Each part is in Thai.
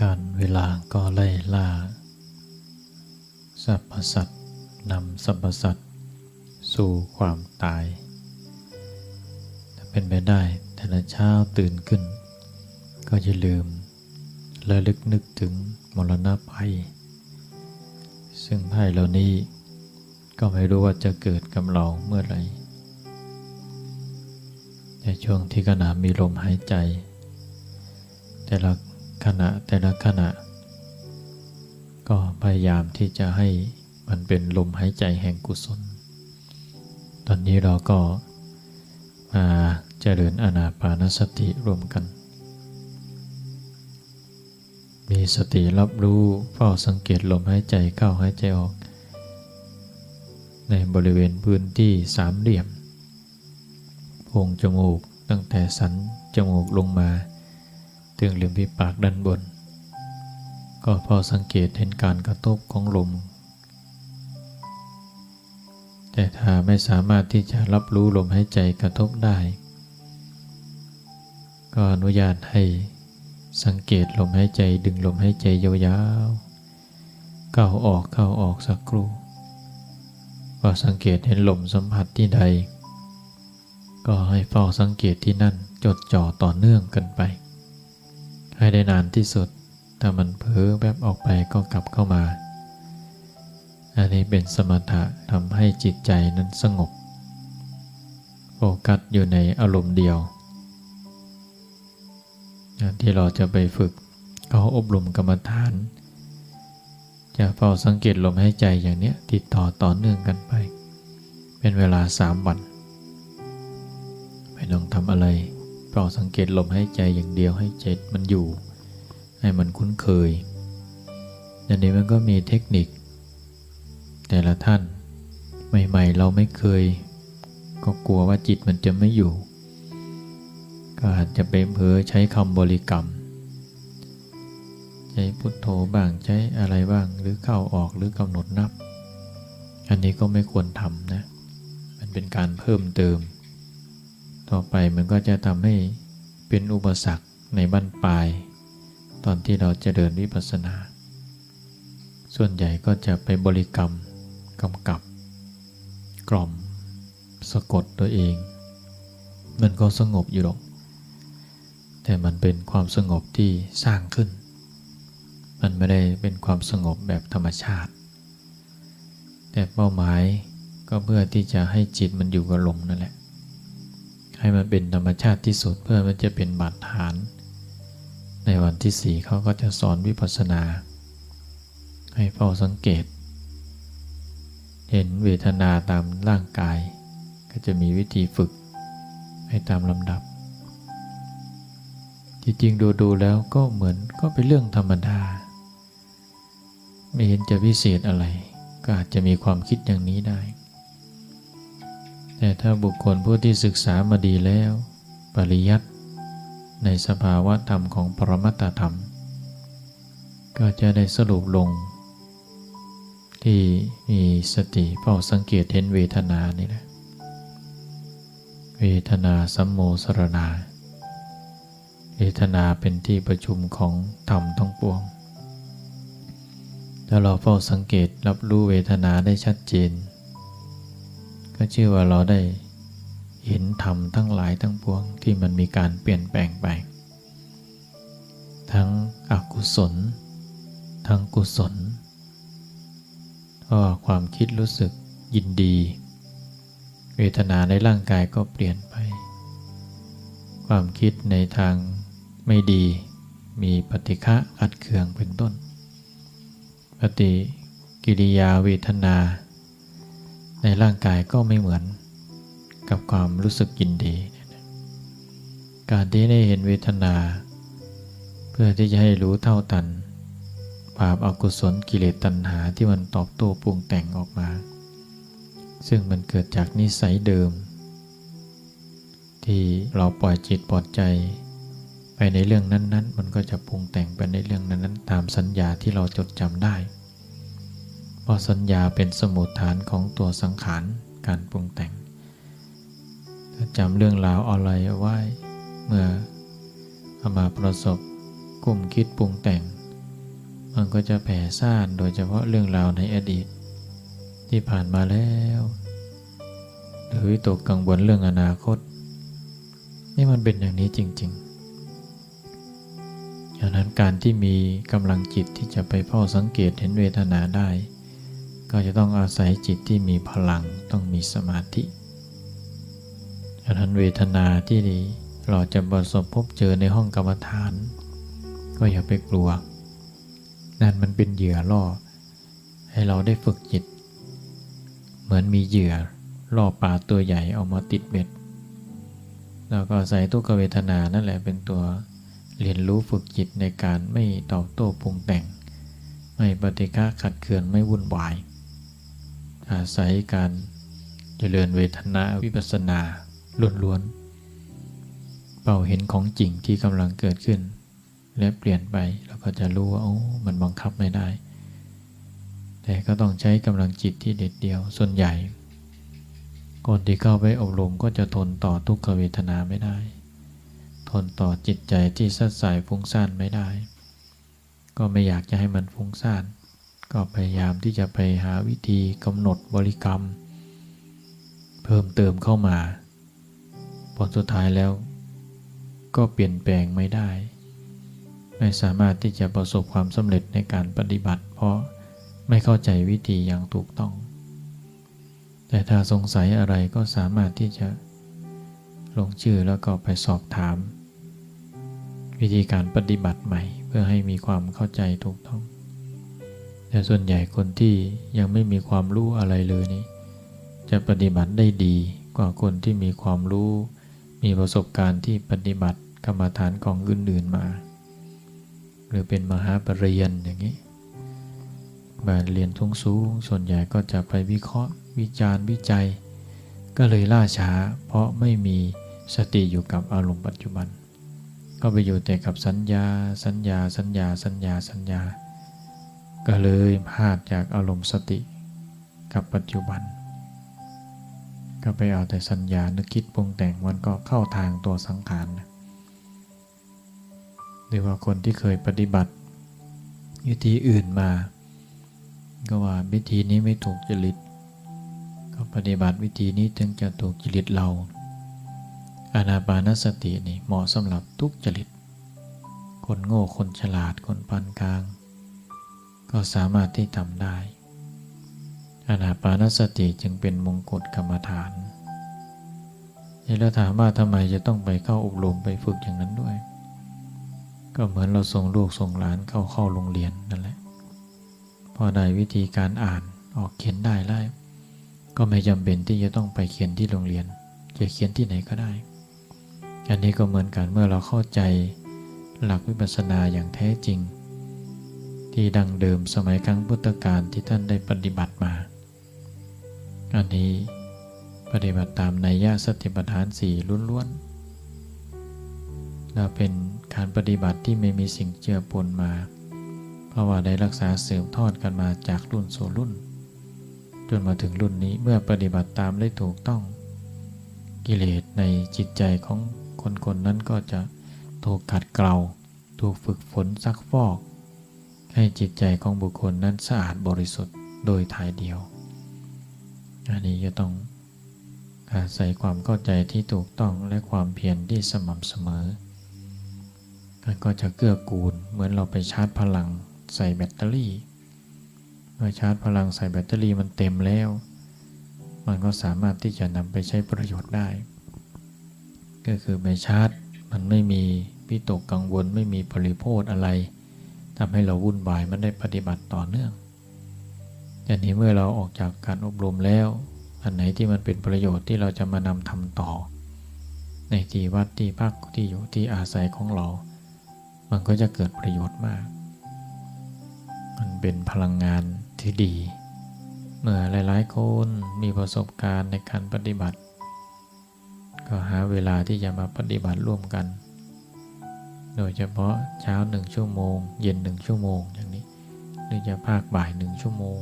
การเวลาก็ไล่ล่าสรรพสัตว์นำสรรพสัตว์สู่ความตาย ถ้าเป็นไปได้แต่ละเช้าตื่นขึ้น ก็อย่าลืมและลึกนึกถึงมรณะภัย ซึ่งภัยเหล่านี้ก็ไม่รู้ว่าจะเกิดกับเราเมื่อไหร่ในช่วงที่ขณะมีลมหายใจ แต่ละ ขณะแต่ละขณะ ก็พยายามที่จะให้มันเป็นลมหายใจแห่งกุศล ตอนนี้เราก็มาเจริญอานาปานสติรวมกัน มีสติรับรู้เฝ้าสังเกตลมหายใจเข้าหายใจออก ในบริเวณพื้นที่สามเหลี่ยมโพรงจมูกตั้งแต่สันจมูกลงมา ถึงริมฝีปากด้านบน ก็พอสังเกตเห็นการกระทบของลม แต่ถ้าไม่สามารถที่จะรับรู้ลมหายใจกระทบได้ ก็อนุญาตให้สังเกตลมหายใจดึงลมหายใจยาวๆ เข้าออกเข้าออกสักครู่พอสังเกตเห็นลมสัมผัสที่ใด ก็ให้เฝ้าสังเกตที่นั่นจดจ่อต่อเนื่องกันไป ให้ได้นานที่สุด ถ้ามันเผลอแบบออกไปก็กลับเข้ามา อันนี้เป็นสมถะทำให้จิตใจนั้นสงบ โฟกัสอยู่ในอารมณ์เดียว ที่เราจะไปฝึกเขาอบรมกรรมฐาน จะเฝ้าสังเกตลมหายใจอย่างเนี้ยติดต่อต่อเนื่องกันไป เป็นเวลาสามวัน ไม่ต้องทำอะไร เฝ้าสังเกตลมหายใจอย่างเดียวให้ใจมันอยู่ ให้มันคุ้นเคยอันนี้มันก็มีเทคนิค แต่ละท่านใหม่ๆเราไม่เคย ก็กลัวว่าจิตมันจะไม่อยู่ ก็อาจจะไปเผลอใช้คำบริกรรม ใช้พุทโธบ้างใช้อะไรบ้างหรือเข้าออกหรือกำหนดนับ อันนี้ก็ไม่ควรทำนะ มันเป็นการเพิ่มเติม ต่อไปมันก็จะทำให้เป็นอุปสรรคในบั้นปลาย ตอนที่เราจะเดินวิปัสสนา ส่วนใหญ่ก็จะไปบริกรรมกำกับ กล่อม สะกดตัวเอง มันก็สงบอยู่หรอกแต่มันเป็นความสงบที่สร้างขึ้น มันไม่ได้เป็นความสงบแบบธรรมชาติ แต่เป้าหมายก็เพื่อที่จะให้จิตมันอยู่กับลมนั่นแหละ ให้มันเป็นธรรมชาติที่สุดเพื่อมันจะเป็นบาดฐาน ในวันที่สี่เขาก็จะสอนวิปัสสนา ให้เฝ้าสังเกต เห็นเวทนาตามร่างกาย ก็จะมีวิธีฝึกให้ตามลำดับ จริงๆดูดูแล้วก็เหมือนก็เป็นเรื่องธรรมดา ไม่เห็นจะพิเศษอะไร ก็อาจจะมีความคิดอย่างนี้ได้ แต่ถ้าบุคคลผู้ที่ศึกษามาดีแล้ว ปริยัติในสภาวะธรรมของปรมัตถธรรม ก็จะได้สรุปลง ที่มีสติเฝ้าสังเกตเห็นเวทนานี่แหละเวทนาสัมโมสรณา เวทนาเป็นที่ประชุมของธรรมทั้งปวง ถ้าเราเฝ้าสังเกตรับรู้เวทนาได้ชัดเจน ก็ชื่อว่าเราได้เห็นธรรมทั้งหลายทั้งปวงที่มันมีการเปลี่ยนแปลงไป ทั้งอกุศล ทั้งกุศลก็ความคิดรู้สึกยินดี เวทนาในร่างกายก็เปลี่ยนไป ความคิดในทางไม่ดี มีปฏิฆะขัดเคืองเป็นต้น ปฏิกิริยาเวทนา ในร่างกายก็ไม่เหมือนกับความรู้สึกยินดี การที่ได้เห็นเวทนา เพื่อที่จะให้รู้เท่าทันบาปอากุศลกิเลสตัณหาที่มันตอบโต้ปรุงแต่งออกมา ซึ่งมันเกิดจากนิสัยเดิม ที่เราปล่อยจิตปล่อยใจ ไปในเรื่องนั้น ๆ มันก็จะปรุงแต่งไปในเรื่องนั้น ๆ ตามสัญญาที่เราจดจำได้ ราะสัญญาเป็นสมุดฐานของตัวสังขารการปรุงแต่งถ้าจำเรื่องราวอะไรเอาไว้เมื่อเอามาประสบกุ้มคิดปรุงแต่ง มันก็จะแผ่ซ่านโดยเฉพาะเรื่องราวในอดีต ที่ผ่านมาแล้ว หรือตกกังวลเรื่องอนาคต นี่มันเป็นอย่างนี้จริง ๆ ดังนั้นการที่มีกำลังจิตที่จะไปเฝ้าสังเกตเห็นเวทนาได้ ก็จะต้องอาศัยจิตที่มีพลังต้องมีสมาธิดังนั้นเวทนาที่เราจะประสบพบเจอในห้องกรรมฐาน ก็อย่าไปกลัว นั่นมันเป็นเหยื่อล่อ ให้เราได้ฝึกจิต เหมือนมีเหยื่อล่อปลาตัวใหญ่เอามาติดเบ็ดเราก็ใส่ทุกเวทนานั่นแหละเป็นตัวเรียนรู้ฝึกจิตในการไม่ตอบโต้ปรุงแต่ง ไม่ปฏิฆะขัดเคืองไม่วุ่นวาย อาศัยการเจริญเวทนาวิปัสสนาล้วนๆเป่าเห็นของจริงที่กำลังเกิดขึ้น และเปลี่ยนไปเราก็จะรู้ว่าโอ้มันบังคับไม่ได้ แต่ก็ต้องใช้กำลังจิตที่เด็ดเดียวส่วนใหญ่คนที่เข้าไปอบรมก็จะทนต่อทุกขเวทนาไม่ได้ ทนต่อจิตใจที่สัดสายฟุ้งซ่านไม่ได้ ก็ไม่อยากจะให้มันฟุ้งซ่าน ก็พยายามที่จะไปหาวิธีกำหนดบริกรรม เพิ่มเติมเข้ามา ผลสุดท้ายแล้ว ก็เปลี่ยนแปลงไม่ได้ ไม่สามารถที่จะประสบความสำเร็จในการปฏิบัติ เพราะไม่เข้าใจวิธีอย่างถูกต้อง แต่ถ้าสงสัยอะไรก็สามารถที่จะลงชื่อแล้วก็ไปสอบถาม วิธีการปฏิบัติใหม่ เพื่อให้มีความเข้าใจถูกต้อง แต่ส่วนใหญ่คนที่ยังไม่มีความรู้อะไรเลยนี่จะปฏิบัติได้ดีกว่าคนที่มีความรู้ มีประสบการณ์ที่ปฏิบัติกรรมฐานของอื่นๆมา หรือเป็นมหาปรริญญาอย่างนี้บาเรียนทุ่งสูงส่วนใหญ่ก็จะไปวิเคราะห์ วิจารณ์วิจัย ก็เลยล่าช้า เพราะไม่มีสติอยู่กับอารมณ์ปัจจุบัน ก็ไปอยู่แต่กับสัญญา สัญญา สัญญา สัญญาสัญญา ก็เลยพลาดจากอารมณ์สติกับปัจจุบัน ก็ไปเอาแต่สัญญานึกคิดปรุงแต่งมันก็เข้าทางตัวสังขารหรือว่าคนที่เคยปฏิบัติวิธีอื่นมา ก็ว่าวิธีนี้ไม่ถูกจริต ก็ปฏิบัติวิธีนี้ถึงจะถูกจริตเราอานาปานสตินี่เหมาะสำหรับทุกจริต คนโง่คนฉลาดคนปานกลาง ก็สามารถที่ทำได้อานาปานสติจึงเป็นมงกุฎกรรมฐานแล้วถามว่าทำไมจะต้องไปเข้าอบรมไปฝึกอย่างนั้นด้วย ก็เหมือนเราส่งลูกส่งหลานเข้าเข้าโรงเรียนนั่นแหละ พอได้วิธีการอ่านออกเขียนได้แล้วก็ไม่จำเป็นที่จะต้องไปเขียนที่โรงเรียน จะเขียนที่ไหนก็ได้ อันนี้ก็เหมือนกันเมื่อเราเข้าใจหลักวิปัสสนาอย่างแท้จริง ที่ดังเดิมสมัยครั้งพุทธกาลที่ท่านได้ปฏิบัติมา อันนี้ปฏิบัติตามในญาสติปัฏฐานสี่ล้วนๆเราเป็นการปฏิบัติที่ไม่มีสิ่งเจือปนมา เพราะว่าได้รักษาสืบทอดกันมาจากรุ่นสู่รุ่น จนมาถึงรุ่นนี้เมื่อปฏิบัติตามได้ถูกต้อง กิเลสในจิตใจของคนคนนั้นก็จะถูกขัดเกลาถูกฝึกฝนซักฟอก ให้จิตใจของบุคคลนั้นสะอาดบริสุทธิ์โดยทายเดียว อันนี้จะต้องอาศัยความเข้าใจที่ถูกต้องและความเพียรที่สม่ำเสมอมันก็จะเกื้อกูลเหมือนเราไปชาร์จพลังใส่แบตเตอรี่เมื่อชาร์จพลังใส่แบตเตอรี่มันเต็มแล้ว มันก็สามารถที่จะนำไปใช้ประโยชน์ได้ ก็คือไปชาร์จมันไม่มีพิตกกังวลไม่มีปริโภทอะไร ทำให้เราวุ่นวายมันได้ปฏิบัติต่อเนื่องแต่นี้เมื่อเราออกจากการอบรมแล้ว อันไหนที่มันเป็นประโยชน์ที่เราจะมานำทำต่อ ในที่วัดที่พักที่อยู่ที่อาศัยของเรา มันก็จะเกิดประโยชน์มาก มันเป็นพลังงานที่ดี เมื่อหลายๆคนมีประสบการณ์ในการปฏิบัติ ก็หาเวลาที่จะมาปฏิบัติร่วมกัน โดยเฉพาะเช้าหนึ่งชั่วโมง เย็นหนึ่งชั่วโมงอย่างนี้ หรือจะภาคบ่ายหนึ่งชั่วโมง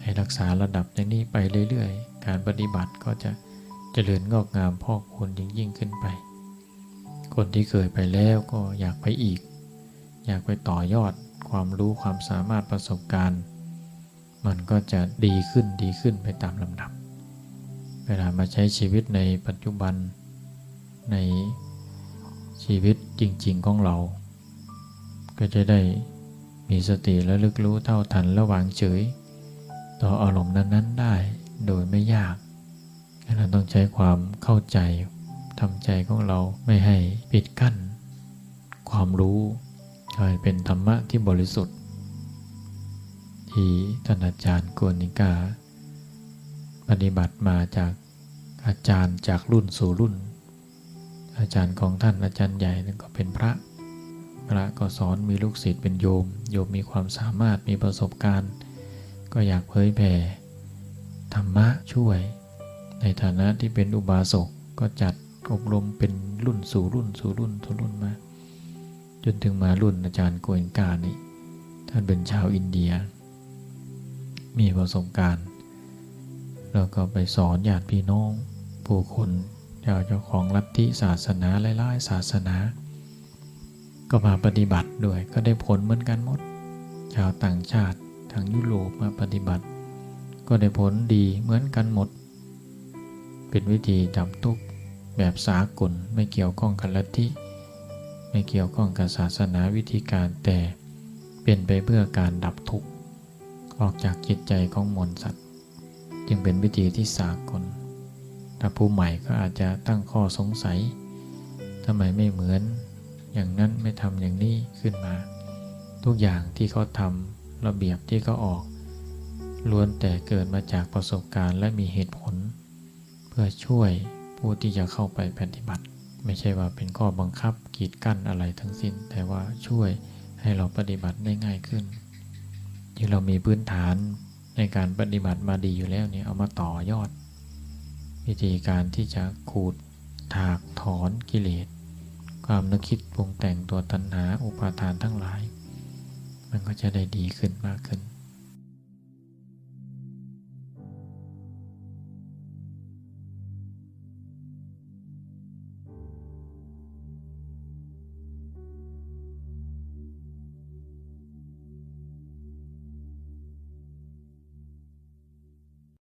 ให้รักษาระดับอย่างนี้ไปเรื่อยๆ การปฏิบัติก็จะเจริญงอกงามพอกคนยิ่งยิ่งขึ้นไป คนที่เคยไปแล้วก็อยากไปอีก อยากไปต่อยอดความรู้ความสามารถประสบการณ์ มันก็จะดีขึ้นดีขึ้นไปตามลำดับ เวลามาใช้ชีวิตในปัจจุบันในชีวิต จริง ๆ ของเรา ก็จะได้มีสติและลึกรู้เท่าทันระหว่างเฉย ต่ออารมณ์นั้น ๆ ได้โดยไม่ยากเราต้องใช้ความเข้าใจทำใจของเราไม่ให้ปิดกั้น ความรู้ให้เป็นธรรมะที่บริสุทธิ์ ที่ท่านอาจารย์โกนิกา ปฏิบัติมาจากอาจารย์จากรุ่นสู่รุ่น อาจารย์ของท่านอาจารย์ใหญ่นั่นก็เป็นพระ พระก็สอนมีลูกศิษย์เป็นโยม โยมมีความสามารถมีประสบการณ์ ก็อยากเผยแผ่ธรรมะช่วย ในฐานะที่เป็นอุบาสกก็จัดอบรมเป็นรุ่นสู่รุ่นสู่รุ่นสู่รุ่นมา จนถึงมารุ่นอาจารย์โกเอนกานี่ท่านเป็นชาวอินเดีย มีประสบการณ์ แล้วก็ไปสอนญาติพี่น้องผู้คน เจ้าของลัทธิศาสนาหลายๆศาสนา ก็มาปฏิบัติด้วยก็ได้ผลเหมือนกันหมด ชาวต่างชาติทางยุโรปมาปฏิบัติ ก็ได้ผลดีเหมือนกันหมด เป็นวิธีดับทุกข์แบบสากลไม่เกี่ยวข้องกับลัทธิไม่เกี่ยวข้องกับศาสนาวิธีการแต่เป็นไปเพื่อการดับทุกข์ออกจากจิตใจของมวลสัตว์ จึงเป็นวิธีที่สากล ถ้าผู้ใหม่ก็อาจจะตั้งข้อสงสัยทำไมไม่เหมือน อย่างนั้นไม่ทำอย่างนี้ขึ้นมา ทุกอย่างที่เขาทำระเบียบที่เขาออกล้วนแต่เกิดมาจากประสบการณ์และมีเหตุผล เพื่อช่วยผู้ที่จะเข้าไปปฏิบัติ ไม่ใช่ว่าเป็นข้อบังคับกีดกั้นอะไรทั้งสิ้น แต่ว่าช่วยให้เราปฏิบัติได้ง่ายขึ้น ที่เรามีพื้นฐานในการปฏิบัติมาดีอยู่แล้วเนี่ยเอามาต่อยอด วิธีการที่จะขูดถากถอนกิเลส ความนึกคิดปรุงแต่งตัวตัณหาอุปาทานทั้งหลาย มันก็จะได้ดีขึ้นมากขึ้น